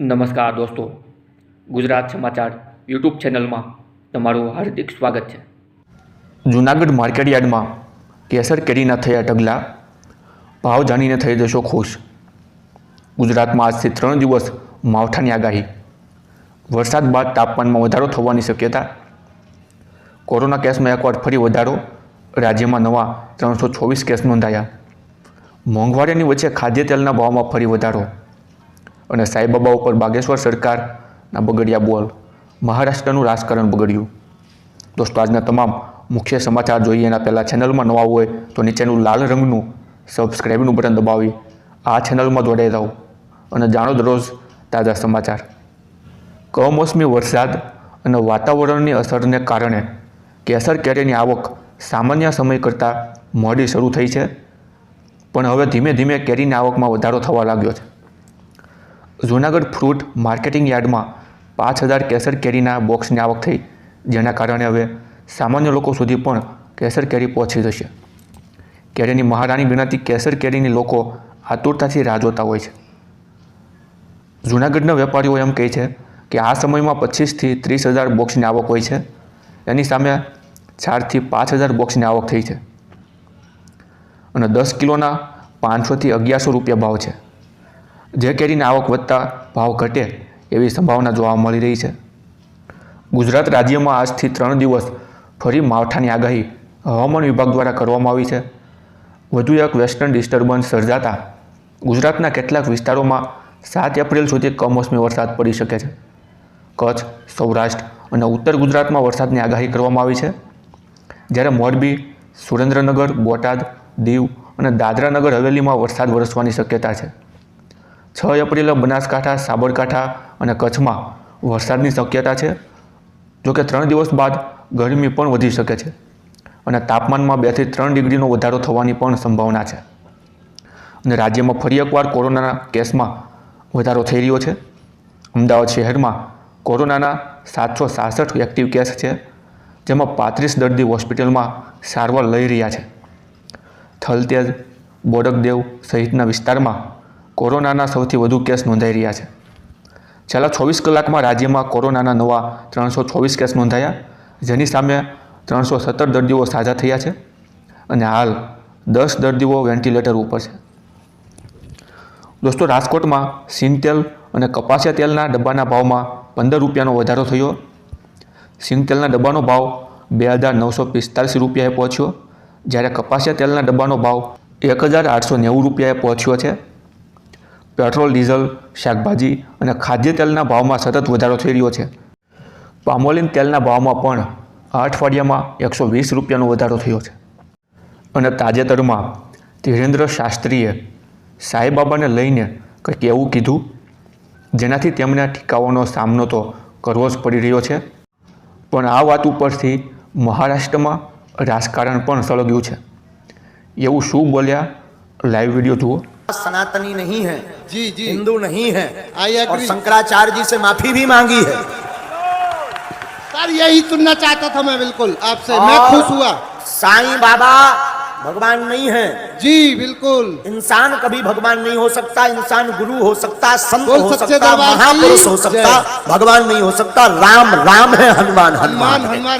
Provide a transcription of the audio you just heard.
નમસ્કાર દોસ્તો. ગુજરાત સમાચાર યુટ્યુબ ચેનલમાં તમારું હાર્દિક સ્વાગત છે. જૂનાગઢ માર્કેટયાર્ડમાં કેસર કેરીના થયા ઢગલા, ભાવ જાણીને થઈ જશો ખુશ. ગુજરાતમાં આજથી ત્રણ દિવસ માવઠાની આગાહી. વરસાદ બાદ તાપમાનમાં વધારો થવાની શક્યતા. કોરોના કેસમાં એકવાર ફરી વધારો, રાજ્યમાં નવા ત્રણસો ચોવીસ કેસ નોંધાયા. મોંઘવારીની વચ્ચે ખાદ્ય તેલના ભાવમાં ફરી વધારો. અને સાંઈબાબા ઉપર બાગેશ્વર સરકારના બગડ્યા બોલ મહારાષ્ટ્રનું રાજકારણ બગડ્યું. દોસ્તો, આજના તમામ મુખ્ય સમાચાર જોઈએ એના પહેલાં ચેનલમાં નવા હોય તો નીચેનું લાલ રંગનું સબસ્ક્રાઈબનું બટન દબાવી આ ચેનલમાં જોડાઈ રહો અને જાણો દરરોજ તાજા સમાચાર. કમોસમી વરસાદ અને વાતાવરણની અસરને કારણે કેસર કેરીની આવક સામાન્ય સમય કરતાં મોડી શરૂ થઈ છે. પણ હવે ધીમે ધીમે કેરીની આવકમાં વધારો થવા લાગ્યો છે. જૂનાગઢ ફ્રૂટ માર્કેટિંગ યાર્ડમાં પાંચ હજાર કેસર કેરીના બોક્સની આવક થઈ, જેના કારણે હવે સામાન્ય લોકો સુધી પણ કેસર કેરી પહોંચી જશે. કેરીની મહારાણી ગણાતી કેસર કેરીની લોકો આતુરતાથી રાહ જોતા હોય છે. જૂનાગઢના વેપારીઓ એમ કહે છે કે આ સમયમાં પચીસથી ત્રીસ હજાર બોક્સની આવક હોય છે. એની સામે ચારથી પાંચ હજાર બોક્સની આવક થઈ છે. અને દસ કિલોના પાંચસોથી અગિયારસો રૂપિયા ભાવ છે. જે કેરીની આવક વધતા ભાવ ઘટે એવી સંભાવના જોવા મળી રહી છે. ગુજરાત રાજ્યમાં આજથી ત્રણ દિવસ ફરી માવઠાની આગાહી હવામાન વિભાગ દ્વારા કરવામાં આવી છે. વધુ એક વેસ્ટર્ન ડિસ્ટર્બન્સ સર્જાતા ગુજરાતના કેટલાક વિસ્તારોમાં સાત એપ્રિલ સુધી કમોસમી વરસાદ પડી શકે છે. કચ્છ, સૌરાષ્ટ્ર અને ઉત્તર ગુજરાતમાં વરસાદની આગાહી કરવામાં આવી છે. જ્યારે મોરબી, સુરેન્દ્રનગર, બોટાદ, દીવ અને દાદરાનગર હવેલીમાં વરસાદ વરસવાની શક્યતા છે. છ એપ્રિલે બનાસકાંઠા, સાબરકાંઠા અને કચ્છમાં વરસાદની શક્યતા છે. જોકે ત્રણ દિવસ બાદ ગરમી પણ વધી શકે છે અને તાપમાનમાં બેથી ત્રણ ડિગ્રીનો વધારો થવાની પણ સંભાવના છે. અને રાજ્યમાં ફરી એકવાર કોરોનાના કેસમાં વધારો થઈ રહ્યો છે. અમદાવાદ શહેરમાં કોરોનાના સાતસો સાસઠ એક્ટિવ કેસ છે, જેમાં પાંત્રીસ દર્દી હોસ્પિટલમાં સારવાર લઈ રહ્યા છે. થલતેજ, બોડકદેવ સહિતના વિસ્તારમાં કોરોનાના સૌથી વધુ કેસ નોંધાઈ રહ્યા છે. છેલ્લા ચોવીસ કલાકમાં રાજ્યમાં કોરોનાના નવા ત્રણસો ચોવીસ કેસ નોંધાયા, જેની સામે ત્રણસો સત્તર દર્દીઓ સાજા થયા છે અને હાલ દસ દર્દીઓ વેન્ટિલેટર ઉપર છે. દોસ્તો, રાજકોટમાં સિંગતેલ અને કપાસિયા તેલના ડબ્બાના ભાવમાં પંદર રૂપિયાનો વધારો થયો. સિંગતેલના ડબ્બાનો ભાવ બે હજાર નવસો પિસ્તાલીસ રૂપિયાએ પહોંચ્યો, જ્યારે કપાસિયા તેલના ડબ્બાનો ભાવ એક હજાર આઠસો નેવું રૂપિયાએ પહોંચ્યો છે. પેટ્રોલ, ડીઝલ, શાકભાજી અને ખાદ્ય તેલના ભાવમાં સતત વધારો થઈ રહ્યો છે. પામોલિન તેલના ભાવમાં પણ આ અઠવાડિયામાં એકસો વીસ રૂપિયાનો વધારો થયો છે. અને તાજેતરમાં ધીરેન્દ્ર શાસ્ત્રીએ સાંઈબાબાને લઈને કંઈક એવું કીધું, જેનાથી તેમને ટીકાઓનો સામનો તો કરવો જ પડી રહ્યો છે. પણ આ વાત ઉપરથી મહારાષ્ટ્રમાં રાજકારણ પણ સળગ્યું છે. એવું શું બોલ્યા? લાઈવ વીડિયો જુઓ. सनातनी नहीं है जी जी। हिंदू नहीं है और शंकराचार्य जी से माफ़ी भी मांगी है। सर यही सुनना चाहता था मैं बिल्कुल आपसे। मैं खुश हुआ। साईं बाबा भगवान नहीं है। जी बिल्कुल। इंसान कभी भगवान नहीं हो सकता इंसान गुरु हो सकता संत हो सकता महापुरुष हो सकता भगवान नहीं हो सकता राम राम है हनुमान हनुमान हनुमान।